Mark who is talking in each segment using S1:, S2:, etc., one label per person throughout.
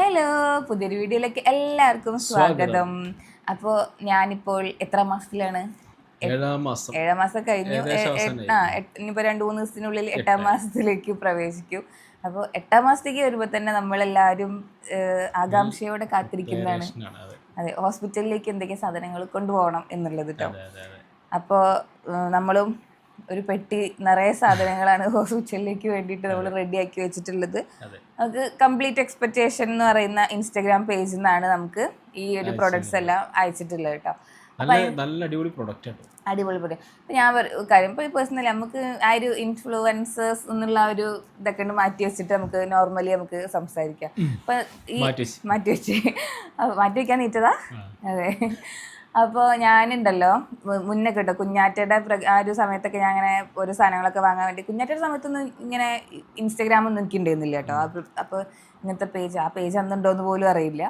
S1: Hello പുതിയൊരു വീഡിയോയിലേക്ക് എല്ലാവർക്കും സ്വാഗതം. അപ്പോൾ ഞാനിപ്പോൾ എത്ര മാസത്തിലാണ്?
S2: ഏഴാം മാസം.
S1: ഏഴാം മാസം കഴിഞ്ഞു. ആ ഇനിയിപ്പോ രണ്ടു മൂന്ന് ദിവസത്തിനുള്ളിൽ എട്ടാം. മാസത്തിലേക്ക് പ്രവേശിക്കും. അപ്പോൾ എട്ടാം മാസത്തേക്ക് വരുമ്പോൾ തന്നെ നമ്മളെല്ലാവരും ആകാംക്ഷയോടെ കാത്തിരിക്കുന്നതാണ്.
S2: അതെ.
S1: ഹോസ്പിറ്റലിലേക്ക് എന്തൊക്കെ സാധനങ്ങൾ കൊണ്ടുപോകണം എന്നുള്ളത് കേട്ടോ. അപ്പോൾ നമ്മളും ഒരു പെട്ടി നിറയെ സാധനങ്ങളാണ് ഹോസ്പിറ്റലിലേക്ക് വേണ്ടിയിട്ട് നമ്മൾ റെഡിയാക്കി വെച്ചിട്ടുള്ളത്. നമുക്ക് കംപ്ലീറ്റ് എക്സ്പെക്റ്റേഷൻ എന്ന് പറയുന്ന ഇൻസ്റ്റാഗ്രാം പേജിൽ നിന്നാണ് നമുക്ക് ഈ ഒരു പ്രൊഡക്ട്സ് എല്ലാം അയച്ചിട്ടുള്ളത് കേട്ടോ.
S2: നല്ല അടിപൊളി പ്രൊഡക്റ്റ് ആണ്.
S1: അടിപൊളി പ്രൊഡക്റ്റ് ഞാൻ കാര്യം ഇപ്പോൾ പേഴ്സണലി നമുക്ക് ആ ഒരു ഇൻഫ്ലുവൻസേഴ്സ് എന്നുള്ള ഒരു ഇതൊക്കെ മാറ്റി വെച്ചിട്ട് നമുക്ക് നോർമലി നമുക്ക് സംസാരിക്കാം. അപ്പം ഈ
S2: മാറ്റി വെച്ച്.
S1: മാറ്റി മാറ്റി വെക്കാൻ നീറ്റതാ? അതെ. അപ്പോൾ ഞാനുണ്ടല്ലോ മുന്നേ കേട്ടോ കുഞ്ഞാറ്റയുടെ പ്ര- ആ ഒരു സമയത്തൊക്കെ ഞാൻ അങ്ങനെ ഓരോ സാധനങ്ങളൊക്കെ വാങ്ങാൻ വേണ്ടി കുഞ്ഞാറ്റയുടെ സമയത്തൊന്നും ഇങ്ങനെ ഇൻസ്റ്റഗ്രാം ഒന്നും എനിക്ക് ഉണ്ടായിരുന്നില്ല കേട്ടോ അപ്പോൾ അപ്പോൾ ഇങ്ങനത്തെ പേജ് ആ പേജ് അന്നുണ്ടോയെന്ന് പോലും അറിയില്ല.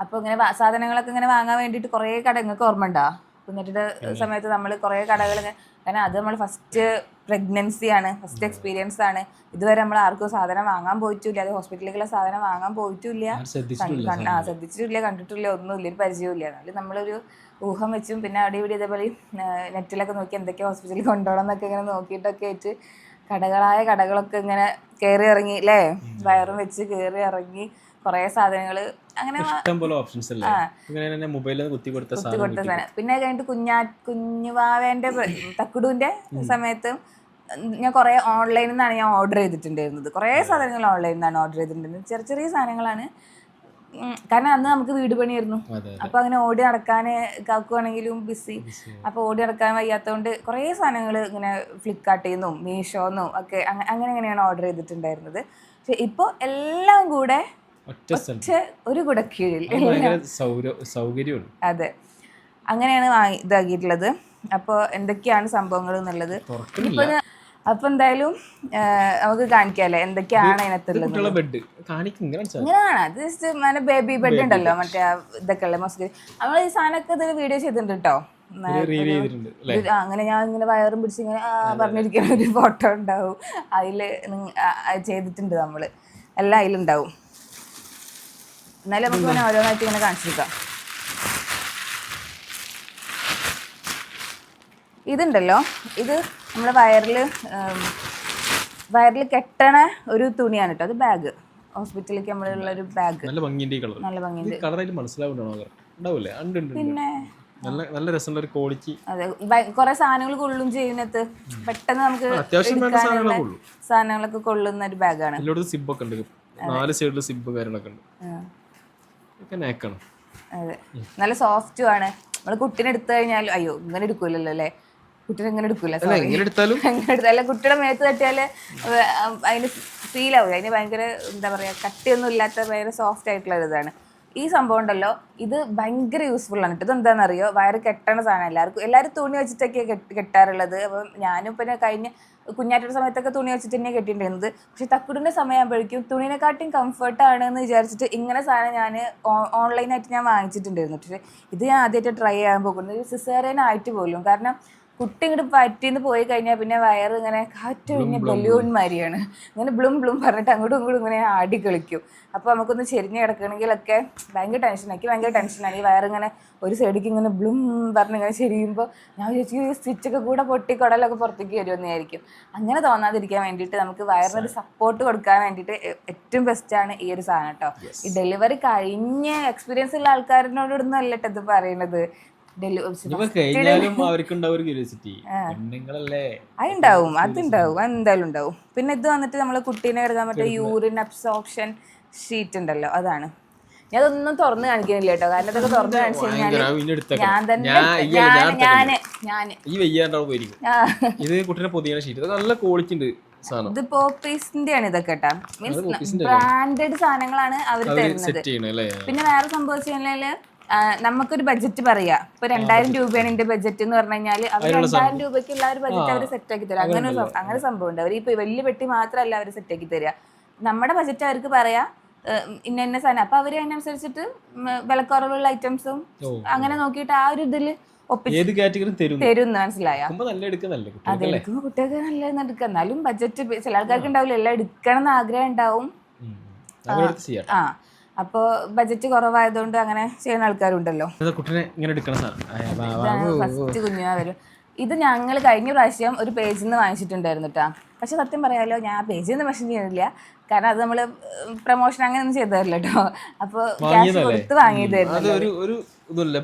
S1: അപ്പോൾ ഇങ്ങനെ സാധനങ്ങളൊക്കെ ഇങ്ങനെ വാങ്ങാൻ വേണ്ടിയിട്ട് കുറേ കട നിങ്ങൾക്ക് ഓർമ്മ ഉണ്ടോ കുഞ്ഞാറ്റയുടെ സമയത്ത് നമ്മൾ കുറേ കടകൾ കാരണം അത് നമ്മൾ ഫസ്റ്റ് പ്രഗ്നൻസി ആണ് ഫസ്റ്റ് എക്സ്പീരിയൻസ് ആണ്. ഇതുവരെ നമ്മൾ ആർക്കും സാധനം വാങ്ങാൻ പോയിട്ടില്ല. അത് ഹോസ്പിറ്റലിലേക്കുള്ള സാധനം വാങ്ങാൻ പോയിട്ടില്ല.
S2: ശ്രദ്ധിച്ചിട്ടില്ല
S1: കണ്ട്- ആ ശ്രദ്ധിച്ചിട്ടില്ല കണ്ടിട്ടില്ല ഒന്നുമില്ല ഒരു പരിചയമില്ല എന്നാലും നമ്മളൊരു ഊഹം വെച്ചും പിന്നെ അവിടെ ഇവിടെ ഇതേപോലെ നെറ്റിലൊക്കെ നോക്കി എന്തൊക്കെ ഹോസ്പിറ്റലിൽ കൊണ്ടുപോകണം എന്നൊക്കെ ഇങ്ങനെ നോക്കിയിട്ടൊക്കെ ആയിട്ട് കടകളായ കടകളൊക്കെ ഇങ്ങനെ കയറി ഇറങ്ങി അല്ലേ വയറും വെച്ച് കയറി ഇറങ്ങി കുറേ സാധനങ്ങൾ അങ്ങനെ
S2: ഓപ്ഷൻസ് അല്ലേ? മൊബൈലിൽ കുത്തി കൊടുത്ത സാധനം
S1: പിന്നെ കഴിഞ്ഞിട്ട് കുഞ്ഞാ കുഞ്ഞുവാവേന്റെ തക്കുടുവിന്റെ സമയത്ത് ഞാൻ കുറേ ഓൺലൈനിൽ നിന്നാണ് ഞാൻ ഓർഡർ ചെയ്തിട്ടുണ്ടായിരുന്നത്. കുറേ സാധനങ്ങൾ ഓൺലൈനിൽ നിന്നാണ് ഓർഡർ ചെയ്തിട്ടുണ്ടായിരുന്നത്. ചെറിയ ചെറിയ സാധനങ്ങളാണ്. കാരണം അന്ന് നമുക്ക് വീട് പണിയായിരുന്നു. അപ്പൊ അങ്ങനെ ഓടി നടക്കാൻ കാക്കുവാണെങ്കിലും ബിസി അപ്പൊ ഓടി നടക്കാൻ വയ്യാത്തതുകൊണ്ട് കുറേ സാധനങ്ങൾ ഇങ്ങനെ ഫ്ലിപ്കാർട്ടിൽ നിന്നും മീഷോന്നും ഒക്കെ അങ്ങനെ അങ്ങനെയാണ് ഓർഡർ ചെയ്തിട്ടുണ്ടായിരുന്നത്. പക്ഷെ ഇപ്പോൾ എല്ലാം കൂടെ
S2: ഒറ്റ
S1: ഒരു കുടക്കീഴിൽ.
S2: അത്
S1: അങ്ങനെയാണ് വാങ്ങി ഇതാക്കിയിട്ടുള്ളത്. അപ്പോൾ എന്തൊക്കെയാണ് സംഭവങ്ങൾ എന്നുള്ളത്?
S2: ഇപ്പോൾ
S1: ഇപ്പൊ അപ്പൊ എന്തായാലും നമുക്ക് കാണിക്കാല്ലേ? എന്തൊക്കെയാണ് അതിനകത്തുള്ളത്
S2: ബെഡ്.
S1: ഇങ്ങനെയാണ്? അത് ജസ്റ്റ് മറ്റേ ബേബി ബെഡ് ഉണ്ടല്ലോ മറ്റേ ഇതൊക്കെ ഉള്ള മസ്ക് നമ്മൾ ഈ സാധനമൊക്കെ ഇതിൽ വീഡിയോ ചെയ്തിട്ടുണ്ട് കേട്ടോ അങ്ങനെ ഞാൻ ഇങ്ങനെ വയറും പിടിച്ച് ഇങ്ങനെ പറഞ്ഞിരിക്കുന്ന ഒരു ഫോട്ടോ ഉണ്ടാവും. അതിൽ ചെയ്തിട്ടുണ്ട് നമ്മൾ. എല്ലാം അതിലുണ്ടാവും. എന്നാലും നമുക്ക് ഇങ്ങനെ ഓരോന്നായിട്ട് ഇങ്ങനെ കാണിച്ചിരിക്കാം. ഇതുണ്ടല്ലോ. ഇത് നമ്മുടെ വയറിൽ വയറിൽ കെട്ടണ ഒരു തുണിയാണ് കേട്ടോ അത് ബാഗ് ഹോസ്പിറ്റലിലേക്ക് നമ്മളുള്ള ഒരു ബാഗ്
S2: നല്ല ഭംഗിന്റെ കളർ
S1: നല്ല
S2: ഈ കളറായിട്ട് മനസ്സിലാവുന്നുണ്ടോ? അവർ ഉണ്ടാവില്ലേ ഉണ്ട് ഉണ്ട്, ഉണ്ട്.
S1: പിന്നെ
S2: നല്ല നല്ല രസമുള്ള ഒരു ക്വാളിറ്റി
S1: അതെ കുറേ സാധനങ്ങൾ കൊള്ളും ചെയ്യുന്നത്. പെട്ടെന്ന് നമുക്ക്
S2: സാധനങ്ങളൊക്കെ
S1: കൊള്ളുന്ന ഒരു ബാഗാണ്
S2: എല്ലായിടത്തും സിബ് ഒക്കെ ഉണ്ട്. നാല് സൈഡിൽ സിബ് കാര്യങ്ങളൊക്കെ ഉണ്ട്. ഒക്കെ നേക്കാണ്
S1: അതെ. നല്ല സോഫ്റ്റും ആണ്. നമ്മൾ കുട്ടീനെ എടുത്തു കഴിഞ്ഞാൽ അയ്യോ ഇങ്ങനെ എടുക്കൂലല്ലോ അല്ലേ? കുട്ടീനെ അങ്ങനെ എടുക്കൂല
S2: എടുത്താലും.
S1: കുട്ടിയുടെ മേത്ത് തട്ടിയാൽ അതിന് ഫീൽ ആവില്ല അതിന് ഭയങ്കര എന്താ പറയാ കട്ടിയൊന്നും ഇല്ലാത്ത ഭയങ്കര സോഫ്റ്റ് ആയിട്ടുള്ള ഇതാണ്. ഈ സംഭവം ഉണ്ടല്ലോ ഇത് ഭയങ്കര യൂസ്ഫുൾ ആണ്. ഇത് ഇത് എന്താണെന്നറിയോ? വയറ് കെട്ടണ സാധനം. എല്ലാവർക്കും എല്ലാവരും തുണി വെച്ചിട്ടൊക്കെ കെട്ടി- കെട്ടാറുള്ളത്. അപ്പം ഞാനും പിന്നെ കഴിഞ്ഞ കുഞ്ഞാറ്റയുടെ സമയത്തൊക്കെ തുണി വെച്ചിട്ട് തന്നെയാണ് കെട്ടിയിട്ടുണ്ടായിരുന്നത്. പക്ഷെ തക്കുടിന്റെ സമയമാകുമ്പോഴേക്കും തുണിനെക്കാട്ടും കംഫർട്ടാണ് എന്ന് വിചാരിച്ചിട്ട് ഇങ്ങനെ സാധനം ഞാൻ ഓൺലൈനായിട്ട് ഞാൻ വാങ്ങിച്ചിട്ടുണ്ടായിരുന്നു. പക്ഷേ ഇത് ഞാൻ ആദ്യമായിട്ട് ട്രൈ ചെയ്യാൻ പോകുന്നത്. സിസേറിയൻ ആയിട്ട് പോലും. കാരണം കുട്ടി ഇങ്ങോട്ട് പറ്റിന്ന് പോയി കഴിഞ്ഞാൽ പിന്നെ വയറ് ഇങ്ങനെ കാറ്റ് പിന്നെ ബലൂൺ മാരിയാണ്. ഇങ്ങനെ ബ്ലും ബ്ലും പറഞ്ഞിട്ട് അങ്ങോട്ടും ഇങ്ങോട്ടും ഇങ്ങനെ ആടി കളിക്കും. അപ്പോൾ നമുക്കൊന്ന് ചെരിഞ്ഞ് കിടക്കണമെങ്കിലൊക്കെ ഭയങ്കര ടെൻഷനാക്കി ഭയങ്കര ടെൻഷനാണ് ഈ വയറിങ്ങനെ ഒരു സൈഡിലേക്ക് ഇങ്ങനെ ബ്ലും പറഞ്ഞ് ഇങ്ങനെ ചെരിയുമ്പോൾ ഞാൻ ചോദിച്ചു ഈ സ്റ്റിച്ചൊക്കെ കൂടെ പൊട്ടി കുടലൊക്കെ പുറത്തേക്ക് വരുമെന്നായിരിക്കും. അങ്ങനെ തോന്നാതിരിക്കാൻ വേണ്ടിയിട്ട് നമുക്ക് വയറിനൊരു സപ്പോർട്ട് കൊടുക്കാൻ വേണ്ടിയിട്ട് ഏറ്റവും ഏറ്റവും ബെസ്റ്റാണ് ഈ ഒരു സാധനം കേട്ടോ ഈ ഡെലിവറി കഴിഞ്ഞ എക്സ്പീരിയൻസ് ഉള്ള ആൾക്കാരിനോടൊന്നും അല്ല കേട്ടോ ഇത് പറയുന്നത് അതുണ്ടാവും അതുണ്ടാവും എന്തായാലും ഉണ്ടാവും. പിന്നെ ഇത് വന്നിട്ട് നമ്മൾ കുട്ടീനെ കരുതാൻ പറ്റിയ യൂറിൻ അബ്സോർപ്ഷൻ ഷീറ്റ് ഉണ്ടല്ലോ അതാണ്. ഞാൻ അതൊന്നും തുറന്ന് കാണിക്കുന്നില്ല കേട്ടോ. കാരണം ഇതൊക്കെ തുറന്ന് കാണിച്ചു കഴിഞ്ഞാൽ ഞാൻ തന്നെ
S2: ഞാൻ ഞാൻ ഇത് കുട്ടീനെ പൊതിയാണ് ഷീറ്റ് നല്ല ക്വാളിറ്റി ഉണ്ട് സാധനം.
S1: ഇത് പോപ്പീസിന്റെ ആണ് ഇതൊക്കെ കേട്ടോ. മീൻസ് ബ്രാൻഡഡ് സാധനങ്ങളാണ് അവർ തരുന്നത്. പിന്നെ വേറെ സംഭവിച്ചു കഴിഞ്ഞാൽ നമുക്കൊരു ബഡ്ജറ്റ് പറയാ. ഇപ്പൊ രണ്ടായിരം രൂപയാണ് എന്റെ ബഡ്ജറ്റ് എന്ന് പറഞ്ഞു കഴിഞ്ഞാൽ അവർ രണ്ടായിരം രൂപയ്ക്കുള്ള ഒരു ബഡ്ജറ്റ് അവർ സെറ്റ് ആക്കി തരാം. അങ്ങനെ അങ്ങനെ സംഭവം ഉണ്ട് അവർ ഇപ്പൊ വലിയ പെട്ടി മാത്രമല്ല അവർ സെറ്റ് ആക്കി തരിക നമ്മുടെ ബഡ്ജറ്റ് അവർക്ക് പറയാ ഇന്ന ഇന്ന സാധനം. അപ്പൊ അവർ അതിനനുസരിച്ചിട്ട് വിലക്കുറവുള്ള ഐറ്റംസും അങ്ങനെ നോക്കിയിട്ട് ആ ഒരു ഇതിൽ
S2: ഏത് കാറ്റഗറി തരും
S1: തരും മനസ്സിലായ? അത്
S2: കുട്ടികൾക്ക്
S1: നല്ല എടുക്കുക എന്നാലും ബഡ്ജറ്റ് ചില ആൾക്കാർക്ക് ഉണ്ടാവില്ല. എല്ലാം എടുക്കണം എന്ന് ആഗ്രഹം ഉണ്ടാവും. ആ. അപ്പോൾ ബജറ്റ് കുറവായതുകൊണ്ട് അങ്ങനെ ചെയ്യുന്ന ആൾക്കാരുണ്ടല്ലോ.
S2: കുട്ടീനെ ഇങ്ങനെ.
S1: ഫസ്റ്റ് കുഞ്ഞാ വരും. ഇത് ഞങ്ങൾ കഴിഞ്ഞ പ്രാവശ്യം ഒരു പേജിൽ നിന്ന് വാങ്ങിച്ചിട്ടുണ്ടായിരുന്നു കേട്ടോ പക്ഷെ സത്യം പറയാലോ ഞാൻ ആ പേജിൽ നിന്ന് മെഷീൻ ചെയ്യുന്നില്ല. കാരണം അത് നമ്മൾ പ്രൊമോഷൻ അങ്ങനെ ഒന്നും ചെയ്തു തരില്ല കേട്ടോ അപ്പോൾ ക്യാഷ് കൊടുത്ത് വാങ്ങിയതായിരുന്നു
S2: ഇതല്ല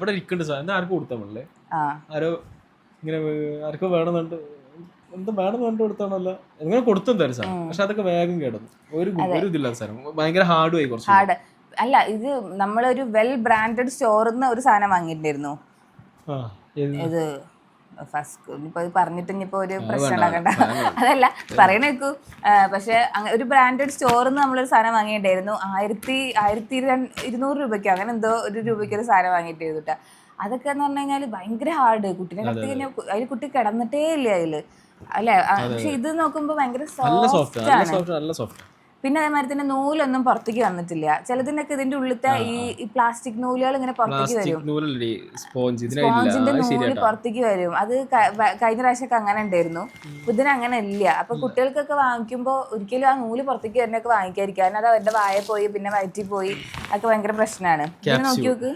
S2: ആരോ ഇങ്ങനെ ആർക്കോ വേണമെന്നുണ്ട് എന്ത് വേണമെന്ന് കണ്ടു കൊടുത്താണല്ലോ. ഇങ്ങനെ കൊടുത്തെന്തായാലും സാധനം പക്ഷെ അതൊക്കെ വേഗം കേടുന്നു. ഒരു ഒരു ഭയങ്കര ഹാർഡ് ആയി കുറച്ച്.
S1: ഹാർഡ് അല്ല ഇത് നമ്മളൊരു വെൽ ബ്രാൻഡഡ് സ്റ്റോറിൽ നിന്ന് ഒരു സാധനം വാങ്ങിയിട്ടുണ്ടായിരുന്നു. ഇത് ഫസ്റ്റ് ഇനിയിപ്പോ ഇത് പറഞ്ഞിട്ട് ഇനിയിപ്പോ ഒരു പ്രശ്നം ഉണ്ടാക്കണ്ട. അതല്ല പറയണേക്കു പക്ഷെ ഒരു ബ്രാൻഡഡ് സ്റ്റോറിൽ നിന്ന് നമ്മളൊരു സാധനം വാങ്ങിയിട്ടുണ്ടായിരുന്നു. ആയിരത്തി ആയിരത്തി ഇരു- ഇരുന്നൂറ് രൂപയ്ക്ക് അങ്ങനെ എന്തോ ഒരു രൂപയ്ക്ക് ഒരു സാധനം വാങ്ങിയിട്ടായിരുന്നു കേട്ടോ അതൊക്കെ എന്ന് പറഞ്ഞു കഴിഞ്ഞാൽ ഭയങ്കര ഹാർഡ് കുട്ടീനെ കിടത്തി കഴിഞ്ഞാൽ അതിൽ കുട്ടി കിടന്നിട്ടേ ഇല്ല അതിൽ. അല്ലെ? പക്ഷെ ഇത് നോക്കുമ്പോ ഭയങ്കര
S2: സോഫ്റ്റ്
S1: ആണ്. പിന്നെ അതേമാതിരി തന്നെ നൂലൊന്നും പുറത്തേക്ക് വന്നിട്ടില്ല. ചിലതിനൊക്കെ ഇതിന്റെ ഉള്ളിലത്തെ ഈ പ്ലാസ്റ്റിക് നൂലുകൾ ഇങ്ങനെ പുറത്തേക്ക് വരും. സ്പോഞ്ചിന്റെ
S2: നൂൽ
S1: പുറത്തേക്ക് വരും. അത് കഴിഞ്ഞ പ്രാവശ്യമൊക്കെ അങ്ങനെ ഉണ്ടായിരുന്നു. ഇതിന് അങ്ങനെ ഇല്ല. അപ്പൊ കുട്ടികൾക്കൊക്കെ വാങ്ങിക്കുമ്പോൾ ഒരിക്കലും ആ നൂൽ പുറത്തേക്ക് വരുന്നൊക്കെ വാങ്ങിക്കാതിരിക്കുക കാരണം അത് അവരുടെ വായ പോയി പിന്നെ വയറ്റി പോയി അതൊക്കെ ഭയങ്കര പ്രശ്നമാണ്. ഇതിനെ നോക്കി നോക്ക്.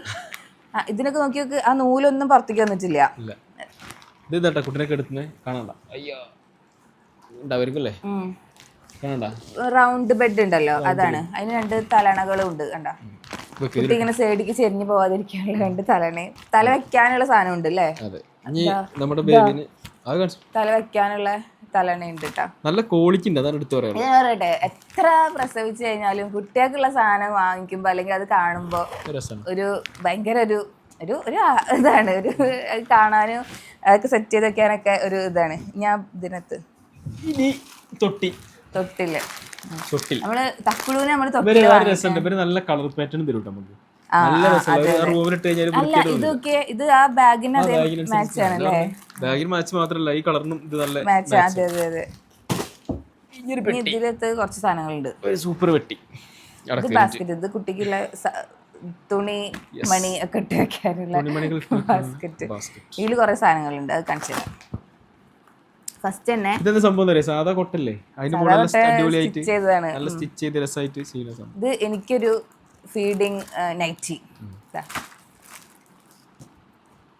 S1: ഇതിനൊക്കെ നോക്കി നോക്ക് ആ നൂലൊന്നും പുറത്തേക്ക് വന്നിട്ടില്ല.
S2: ഇത് ഇതാട്ടാ കുട്ടീനൊക്കെ എടുത്തുന്നത് കാണണ്ട അയ്യോ. ഉണ്ടാവുമായിരിക്കും.
S1: റൗണ്ട് ബെഡ് ഉണ്ടല്ലോ അതാണ്. അതിന് രണ്ട് തലണകളും ഉണ്ട് കണ്ടോ? കുട്ടി ഇങ്ങനെ സൈഡിക്ക് ചെരിഞ്ഞു പോവാതിരിക്കാനുള്ള രണ്ട് തലണയും തല വെക്കാനുള്ള സാധനം ഉണ്ട് അല്ലേ? തല വെക്കാനുള്ള തലണയുണ്ട്
S2: നല്ല ക്വാളിറ്റി ഉണ്ട് അതാണ് എടുത്തു പറയാനുള്ളത്.
S1: ഞാൻ പറയട്ടെ എത്ര പ്രസവിച്ചു കഴിഞ്ഞാലും കുട്ടികൾക്കുള്ള സാധനം വാങ്ങിക്കുമ്പോ അല്ലെങ്കിൽ അത് കാണുമ്പോ
S2: ഒരു
S1: ഭയങ്കര ഒരു ഒരു ഒരു ഇതാണ്. ഒരു കാണാനും അതൊക്കെ സെറ്റ് ചെയ്ത് വെക്കാനൊക്കെ ഒരു ഇതാണ്. ഞാൻ ഇതിനകത്ത്.
S2: ഇനി തൊട്ടി.
S1: തൊട്ടിൽ.
S2: തൊട്ടിൽ
S1: നമ്മൾ തക്കുളൂനെ നമ്മൾ
S2: ഇവർ
S1: തൊട്ടിൽ
S2: വേറെ
S1: വാങ്ങി.
S2: രസമുണ്ട്. ഇവർ നല്ല കളർ പാറ്റേൺ തരും കേട്ടോ നമുക്ക്.
S1: ആ,
S2: നല്ല
S1: ആ,
S2: രസമുള്ള റൂമിലിട്ട് കഴിഞ്ഞാൽ
S1: അല്ല ഇതൊക്കെ ഇത് ആ ബാഗിന് അതേ മാച്ച് ആണല്ലേ?
S2: ബാഗിൽ മാച്ച് മാത്രല്ല ഈ കളറിനും ഇത് നല്ല
S1: മാച്ച് അതെ അതെ അതെ. ഇനി ഇതിലത്ത് കുറച്ച് സാധനങ്ങളുണ്ട്.
S2: ഒരു സൂപ്പർ വെട്ടി
S1: ഇത്
S2: അടക്കം
S1: ബാസ്ക്കറ്റ് ഇത് കുട്ടിക്കുള്ള സ- തുണി മണി ഒക്കെ ഇട്ട് വെക്കാനുള്ള
S2: തുണിമണികൾ
S1: ബാസ്ക്കറ്റ്
S2: basket.
S1: ഇതിൽ കുറെ സാധനങ്ങളുണ്ട് അത് കാണിച്ചു തരാം. ഫസ്റ്റ് തന്നെ
S2: ഇതെന്താ സംഭവം പറയാ സാധാ കൊട്ടല്ലേ? അതിന്റെ മുകളിൽ അടിപൊളിയായിട്ട്
S1: ചെയ്തതാണ്.
S2: നല്ല സ്റ്റിച്ച് ചെയ്ത് രസമായിട്ട് ചെയ്യുന്ന സംഭവം.
S1: ഇത് എനിക്കൊരു ഫീഡിങ് നൈറ്റി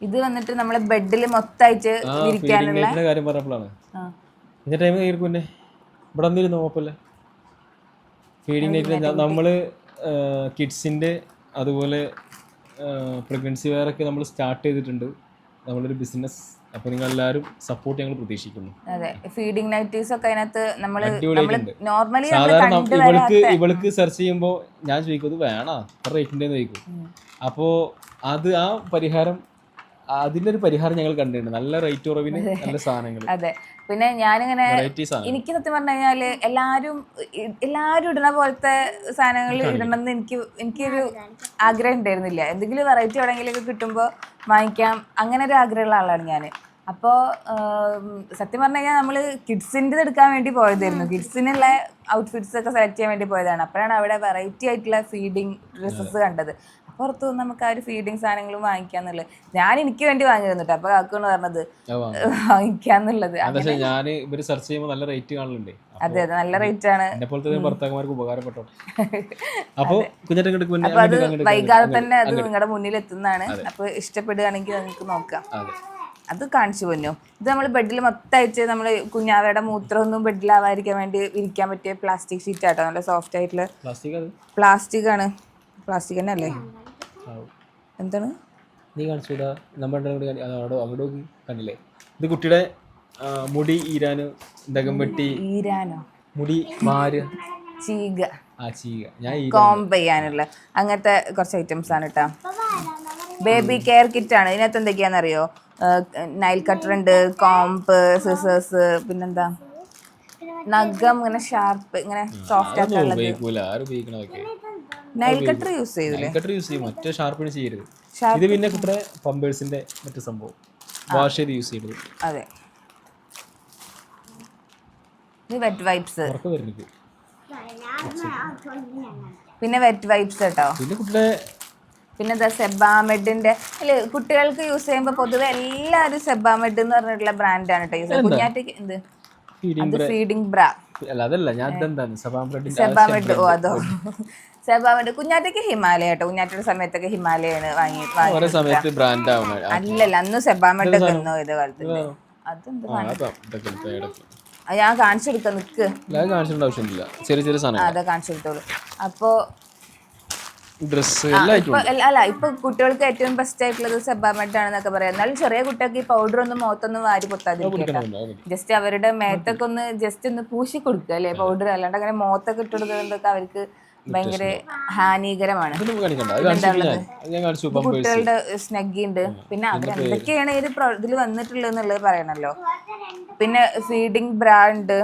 S1: ഇത് വന്നിട്ട് നമ്മളെ ബെഡിൽ മൊത്തമായിട്ട് ഇരിക്കാനുള്ള
S2: ഫീഡിംഗ് കാര്യം പറഞ്ഞപ്പോഴാണ്. ഇതിന്റെ ടൈം കയറിക്കും പിന്നെ. ഇവിടെ വന്നിരുന്നു കുഴപ്പമില്ല ഫീഡിങ് നൈറ്റ് നമ്മൾ കിഡ്സിന്റെ അതുപോലെ പ്രഗ്നൻസി വെയർ ഒക്കെ നമ്മൾ സ്റ്റാർട്ട് ചെയ്തിട്ടുണ്ട്. നമ്മളൊരു ബിസിനസ് അപ്പൊ നിങ്ങൾ എല്ലാവരും സപ്പോർട്ട് ഞങ്ങൾ പ്രതീക്ഷിക്കുന്നു.
S1: അതെ ഫീഡിംഗ് നൈറ്റീസ് ഒക്കെ അതിനകത്ത്
S2: നമ്മൾ
S1: നോർമലി
S2: സാധാരണ ഇവൾക്ക് ഇവൾക്ക് സെർച്ച് ചെയ്യുമ്പോൾ ഞാൻ ചോദിക്കും ഇത് വേണോ? എത്ര റേറ്റിന്റെ ചോദിക്കും. അപ്പോൾ അത് ആ പരിഹാരം അതിന്റെ ഒരു പരിഹാരം ഞങ്ങൾ കണ്ടിട്ടുണ്ട്. നല്ല റേറ്റ് കുറവിന് നല്ല സാധനങ്ങൾ
S1: അതെ. പിന്നെ ഞാനിങ്ങനെ എനിക്ക് സത്യം പറഞ്ഞു കഴിഞ്ഞാൽ എല്ലാരും എല്ലാരും ഇടുന്ന പോലത്തെ സാധനങ്ങൾ ഇടണമെന്ന് എനിക്ക് എനിക്കൊരു ആഗ്രഹം ഉണ്ടായിരുന്നില്ല. എന്തെങ്കിലും വെറൈറ്റി എവിടെയെങ്കിലൊക്കെ കിട്ടുമ്പോൾ വാങ്ങിക്കാം. അങ്ങനെ ഒരു ആഗ്രഹമുള്ള ആളാണ് ഞാൻ അപ്പോൾ സത്യം പറഞ്ഞു കഴിഞ്ഞാൽ നമ്മൾ കിഡ്സിന്റെ എടുക്കാൻ വേണ്ടി പോയതായിരുന്നു. കിഡ്സിനുള്ള ഔട്ട്ഫിറ്റ്സ് ഒക്കെ സെലക്ട് ചെയ്യാൻ വേണ്ടി പോയതാണ്. അപ്പോഴാണ് അവിടെ വെറൈറ്റി ആയിട്ടുള്ള ഫീഡിങ് ഡ്രസ്സസ് കണ്ടത്. അപ്പോൾ നിന്ന് നമുക്ക് ആ ഒരു ഫീഡിങ് സാധനങ്ങളും വാങ്ങിക്കാന്നുള്ളത്. ഞാൻ എനിക്ക് വേണ്ടി വാങ്ങിയിരുന്നു അപ്പൊ കാക്കുന്ന് കാക്കാണ് പറഞ്ഞത്. വാങ്ങിക്കാന്നുള്ളത്.
S2: ഞാൻ ഇവർ സെർച്ച് ചെയ്യുമ്പോൾ നല്ല റേറ്റ് കാണലുണ്ട്.
S1: അതെ അതെ നല്ല റേറ്റ് ആണ്.
S2: എന്നെ പോലത്തെ ഭർത്താക്കന്മാർക്ക് ഉപകാരപ്പെട്ടു.
S1: അപ്പൊ അത്. വൈകാതെ തന്നെ അത് നിങ്ങളുടെ മുന്നിൽ എത്തുന്നതാണ്. അപ്പൊ ഇഷ്ടപ്പെടുകയാണെങ്കിൽ നിങ്ങൾക്ക് നോക്കാം.
S2: അതെ.
S1: അത് കാണിച്ചു പൊന്നു. ഇത് നമ്മൾ ബെഡിൽ മൊത്തമായിട്ട് നമ്മൾ കുഞ്ഞാവയുടെ മൂത്രമൊന്നും ബെഡിലാവാതിരിക്കാൻ വേണ്ടി വിരിക്കാൻ പറ്റിയ പ്ലാസ്റ്റിക് ഷീറ്റ് ആട്ടോ. നല്ല സോഫ്റ്റ് ആയിട്ടുള്ള
S2: പ്ലാസ്റ്റിക്
S1: ആണ്. പ്ലാസ്റ്റിക് തന്നെ അല്ലേ. എന്താണ്?
S2: നീ കാണിച്ചൂടാ നമ്മുടെ അവിടെ അവിടെ കണ്ടില്ലേ? ഇത് കുട്ടിയുടെ മുടി ഈരാന് ദഗം വെട്ടി
S1: ഈരാനോ?
S2: മുടി മാര്
S1: ചീക.
S2: ആ ചീക. ഞാൻ
S1: കോംബ് ചെയ്യാനുള്ള. അങ്ങനത്തെ കുറച്ച് ഐറ്റംസ് ആണ് കേട്ടോ ബേബി കെയർ കിറ്റ് ആണ്. ഇതിനകത്ത് എന്തൊക്കെയാണെന്നറിയോ? നൈൽ കട്ടർ ഉണ്ട് കോമ്പ് സിസേഴ്സ് പിന്നെന്താ? നഖം ഇങ്ങനെ ഷാർപ്പ് ഇങ്ങനെ സോഫ്റ്റ് ആക്കാനുള്ളത്. നൈൽ കട്ടർ യൂസ് ചെയ്യൂലേ?
S2: കട്ടർ യൂസ് ചെയ്യും. മറ്റേ ഷാർപ്പിന് ചെയ്യരുത്. ഇത് പിന്നെ കുട്ടിയുടെ പമ്പേഴ്സിന്റെ മറ്റു സംഭവം. വാഷ് ചെയ്ത് യൂസ് ചെയ്യരുത്.
S1: അതെ. ഇത് വെറ്റ് വൈപ്സ് പിന്നെ വെറ്റ് വൈപ്സ് കേട്ടോ.
S2: പിന്നെ
S1: എന്താ സെബാമെഡിന്റെ അല്ലെ കുട്ടികൾക്ക് യൂസ് ചെയ്യുമ്പോൾ പൊതുവെ എല്ലാവരും സെബാമെഡ് എന്ന് പറഞ്ഞിട്ടുള്ള ബ്രാൻഡാണ് കേട്ടോ യൂസ് കുഞ്ഞാറ്റയ്ക്ക് എന്ത്? അത് ഫീഡിങ് ബ്ര
S2: അല്ല അതല്ല ഞാൻ എന്താണ്
S1: സെബാമെഡ് ഓ അതോ. സെബാമെഡ് കുഞ്ഞാറ്റയ്ക്ക് ഹിമാലയ കേട്ടോ. കുഞ്ഞാറ്റയുടെ സമയത്തൊക്കെ ഹിമാലയാണ് വാങ്ങി
S2: ഓരോ സമയത്ത് ബ്രാൻഡ് ആവണം
S1: അല്ലല്ല അന്ന് സെബാമെഡ് ഒക്കെ ഒന്നോ ഇത് കാലത്ത്. അതെന്ത് ഞാൻ കാണിച്ചു കൊടുക്കാം നിക്ക്
S2: അത് ആവശ്യമില്ല. ചെറിയ ചെറിയ സാധനം
S1: അതെ കാണിച്ചു കൊടുത്തോളൂ അപ്പോ ഇപ്പൊ അല്ല ഇപ്പൊ കുട്ടികൾക്ക് ഏറ്റവും ബെസ്റ്റ് ആയിട്ടുള്ളത് സെബാമെഡ് ആണെന്നൊക്കെ പറയാം. എന്നാലും ചെറിയ കുട്ടികൾക്ക് ഈ പൗഡർ ഒന്നും മുഖത്തൊന്നും വാരി പൊത്താതിരിക്കട്ടെ ജസ്റ്റ് അവരുടെ മേത്തൊക്കെ ഒന്ന് ജസ്റ്റ് ഒന്ന് പൂശി കൊടുക്കുക അല്ലേ? പൗഡർ അല്ലാണ്ട് അങ്ങനെ മുഖത്തൊക്കെ ഇട്ടുകൊടുക്കുന്നതൊക്കെ അവർക്ക് ഭയങ്കര ഹാനികരമാണ്. കുട്ടികളുടെ സ്നഗ്ഗി ഉണ്ട് പിന്നെ അവർ എന്തൊക്കെയാണ് ഇത് ഇതിൽ വന്നിട്ടുള്ളത് എന്നുള്ളത് പറയണല്ലോ. പിന്നെ ഫീഡിങ് ബ്രാൻഡ്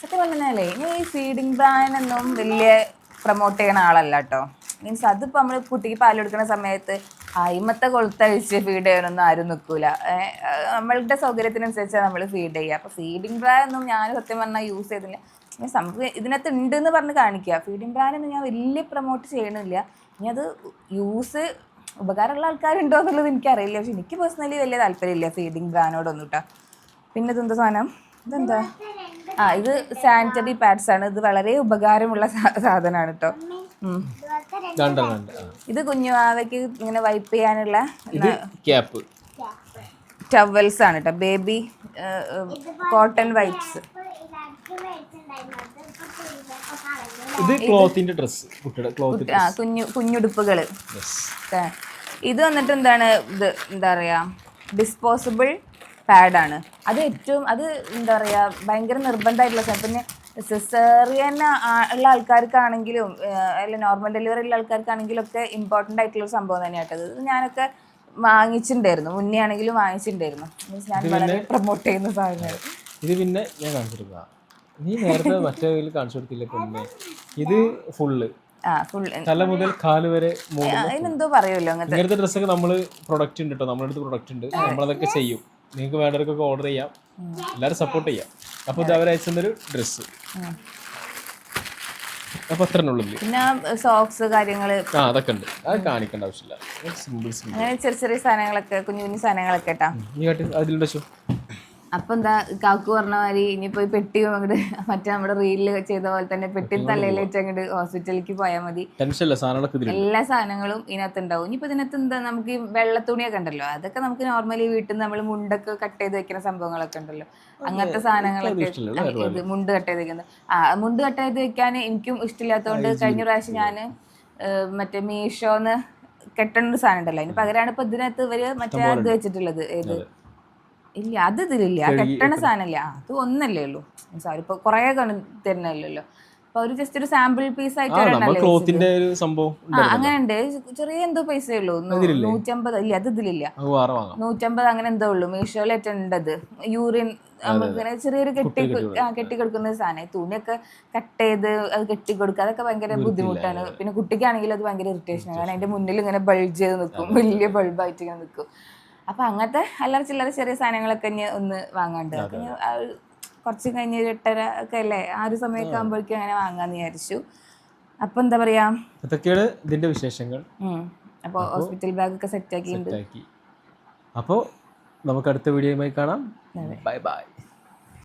S1: സത്യം പറഞ്ഞാലേ ഈ ഫീഡിങ് ബ്രാൻഡ് ഒന്നും വലിയ പ്രൊമോട്ട് ചെയ്യണ ആളല്ല കേട്ടോ. മീൻസ് അതിപ്പോ നമ്മൾ കുട്ടിക്ക് പാൽ കൊടുക്കുന്ന സമയത്ത് അയിമത്തെ കൊളുത്തഴിച്ച് ഫീഡ് ചെയ്യാനൊന്നും ആരും നിൽക്കൂല നമ്മളുടെ സൗകര്യത്തിനനുസരിച്ചാണ് നമ്മൾ ഫീഡ് ചെയ്യുക അപ്പോൾ ഫീഡിംഗ് ബ്രാൻഡ് ഒന്നും ഞാൻ സത്യം പറഞ്ഞാൽ യൂസ് ചെയ്തില്ല. സംഭവം ഇതിനകത്ത് ഉണ്ട് എന്ന് പറഞ്ഞ് കാണിക്കുക ഫീഡിംഗ് ബ്രാനൊന്നും ഞാൻ വലിയ പ്രൊമോട്ട് ചെയ്യണില്ല. ഇനി അത് യൂസ് ഉപകാരമുള്ള ആൾക്കാരുണ്ടോ എന്നുള്ളത് എനിക്കറിയില്ല. പക്ഷെ എനിക്ക് പേഴ്സണലി വലിയ താല്പര്യമില്ല ഫീഡിംഗ് ബ്രാനോടൊന്നും കേട്ടോ പിന്നെ ഇതെന്താ സാധനം? ഇതെന്താ? ആ ഇത് സാനിറ്ററി പാഡ്സ് ആണ്. ഇത് വളരെ ഉപകാരമുള്ള സാധനമാണ് കേട്ടോ ഇത് കുഞ്ഞുവാവയ്ക്ക് ഇങ്ങനെ വൈപ്പ് ചെയ്യാനുള്ള
S2: ക്യാപ്പ്
S1: ടവൽസ് ആണ് കേട്ടോ ബേബി കോട്ടൺ വൈപ്സ്
S2: ഇത് ക്ലോത്തിന്റെ ഡ്രസ്
S1: ആ കുഞ്ഞു കുഞ്ഞുടുപ്പുകൾ. ഇത് വന്നിട്ട് എന്താണ് ഇത് എന്താ പറയാ? ഡിസ്പോസിബിൾ പാഡാണ് അത് ഏറ്റവും അത് എന്താ പറയാ? ഭയങ്കര നിർബന്ധമായിട്ടുള്ള സാധനം. പിന്നെ സിസേറിയൻ ഉള്ള ആൾക്കാർക്കാണെങ്കിലും അല്ല നോർമൽ ഡെലിവറി ഉള്ള ആൾക്കാർക്കാണെങ്കിലും ഒക്കെ ഇമ്പോർട്ടന്റ് ആയിട്ടുള്ള ഒരു സംഭവം തന്നെയാട്ടത് ഇത് ഞാനൊക്കെ വാങ്ങിച്ചിട്ടുണ്ടായിരുന്നു. മുന്നേ ആണെങ്കിലും വാങ്ങിച്ചിട്ടുണ്ടായിരുന്നു. Means ഞാൻ വളരെ പ്രൊമോട്ട് ചെയ്യുന്ന സാധനങ്ങൾ
S2: ഇത് പിന്നെ ഞാൻ കാണിച്ചെടുക്കുക നീ നേരത്തെ മറ്റേ കാണിച്ചു കൊടുത്തില്ല പിന്നെ? ഇത് ഫുള്ള് തല മുതൽ കാൽ വരെ
S1: അതിനെന്തോ പറയുമല്ലോ അങ്ങനത്തെ.
S2: ഡ്രസ്സൊക്കെ നമ്മൾ പ്രൊഡക്റ്റ് ഉണ്ട് കേട്ടോ നമ്മുടെ അടുത്ത് പ്രൊഡക്റ്റ് ഉണ്ട് നമ്മളതൊക്കെ ചെയ്യും. നിങ്ങൾക്ക് വേണ്ടവർക്കൊക്കെ ഓർഡർ ചെയ്യാം. എല്ലാവരും സപ്പോർട്ട് ചെയ്യാം. അപ്പോൾ ഇത് അവർ അയച്ചൊരു ഡ്രസ്സ് അപ്പൊ അത്ര
S1: പിന്നെ സോക്സ് കാര്യങ്ങൾ.
S2: ആ അതൊക്കെ ഉണ്ട്. അത് കാണിക്കേണ്ട ആവശ്യമില്ല. സിമ്പിൾ സിമ്പിൾ
S1: അങ്ങനെ ചെറിയ ചെറിയ സാധനങ്ങളൊക്കെ കുഞ്ഞു കുഞ്ഞു സാധനങ്ങളൊക്കെ കേട്ടാ
S2: നീ കാട്ടി അതിലുണ്ടോ
S1: അപ്പൊ എന്താ കാക്കു പറഞ്ഞ മാതിരി ഇനിയിപ്പോ ഈ പെട്ടി അങ്ങോട്ട് മറ്റേ നമ്മുടെ റീലിൽ ചെയ്ത പോലെ തന്നെ പെട്ടി വെച്ച് അങ്ങോട്ട് ഹോസ്പിറ്റലിലേക്ക് പോയാൽ മതി. എല്ലാ സാധനങ്ങളും ഇതിനകത്ത് ഉണ്ടാവും ഇനിയിപ്പോ ഇതിനകത്ത് എന്താ നമുക്ക് ഈ വെള്ളത്തുണിയൊക്കെ ഉണ്ടല്ലോ അതൊക്കെ നമുക്ക് നോർമലി വീട്ടിൽ നിന്ന് നമ്മൾ മുണ്ടൊക്കെ കട്ട് ചെയ്ത് വെക്കുന്ന സംഭവങ്ങളൊക്കെ ഉണ്ടല്ലോ. അങ്ങനത്തെ സാധനങ്ങളൊക്കെ മുണ്ട് കട്ട് ചെയ്ത് വെക്കുന്നത്. ആ മുണ്ട് കട്ട് ചെയ്ത് വെക്കാൻ എനിക്കും ഇഷ്ടമില്ലാത്തതുകൊണ്ട് കഴിഞ്ഞ പ്രാവശ്യം ഞാൻ മറ്റേ മീഷോന്ന് കെട്ടണ ഒരു സാധനം ഉണ്ടല്ലോ അതിന് പകരമാണ് ഇപ്പൊ ഇതിനകത്ത് ഇവർ മറ്റേ ഇത് വെച്ചിട്ടുള്ളത്. ഏത്? ഇല്ല അത് ഇതിലില്ല. കെട്ടണ സാധനമില്ല. അത് ഒന്നല്ലേ ഉള്ളൂ. സാറിപ്പോ ഇപ്പൊ കുറെ തരുന്നല്ലോ അപ്പൊ ഒരു ജസ്റ്റ് ഒരു സാമ്പിൾ പീസ് ആയിട്ട്
S2: സംഭവം
S1: അങ്ങനെ ഉണ്ട് ചെറിയ എന്തോ പൈസ ഉള്ളൂ. നൂറ്റമ്പത്. ഇല്ല അത് ഇതിലില്ല. നൂറ്റമ്പത് അങ്ങനെ എന്തോ ഉള്ളൂ. ഉണ്ടത് യൂറിൻ നമുക്കിങ്ങനെ ചെറിയൊരു കെട്ടി കെട്ടി കൊടുക്കുന്ന സാധനം. തുണിയൊക്കെ കട്ട് ചെയ്ത് അത് കെട്ടി കൊടുക്കുക. അതൊക്കെ ഭയങ്കര ബുദ്ധിമുട്ടാണ്. പിന്നെ കുട്ടിക്കാണെങ്കിൽ അത് ഭയങ്കര ഇറിറ്റേഷൻ കാരണം അതിന്റെ മുന്നിൽ ഇങ്ങനെ ബൾജ് ചെയ്ത് നിൽക്കും. വലിയ ബൾബായിട്ട് ഇങ്ങനെ നിൽക്കും. അപ്പൊ അങ്ങനത്തെ അല്ലറ ചില്ലറ ചെറിയ സാധനങ്ങളൊക്കെ ഇനി ഒന്ന് വാങ്ങാണ്ട്. കുറച്ച് കഴിഞ്ഞ് ഒരു എട്ടര ഒക്കെ അല്ലേ? ആ ഒരു സമയമൊക്കെ ആകുമ്പോഴേക്കും അങ്ങനെ വാങ്ങാന്ന് വിചാരിച്ചു. അപ്പൊ എന്താ പറയാ?
S2: ഇതൊക്കെയാണ് ഇതിന്റെ വിശേഷങ്ങൾ.
S1: അപ്പോൾ അപ്പൊ ഹോസ്പിറ്റൽ ബാഗ് ഒക്കെ സെറ്റ് ആക്കിയിട്ടുണ്ട്.
S2: അപ്പോ അപ്പോൾ നമുക്ക് അടുത്ത വീഡിയോയുമായി കാണാം. Bye bye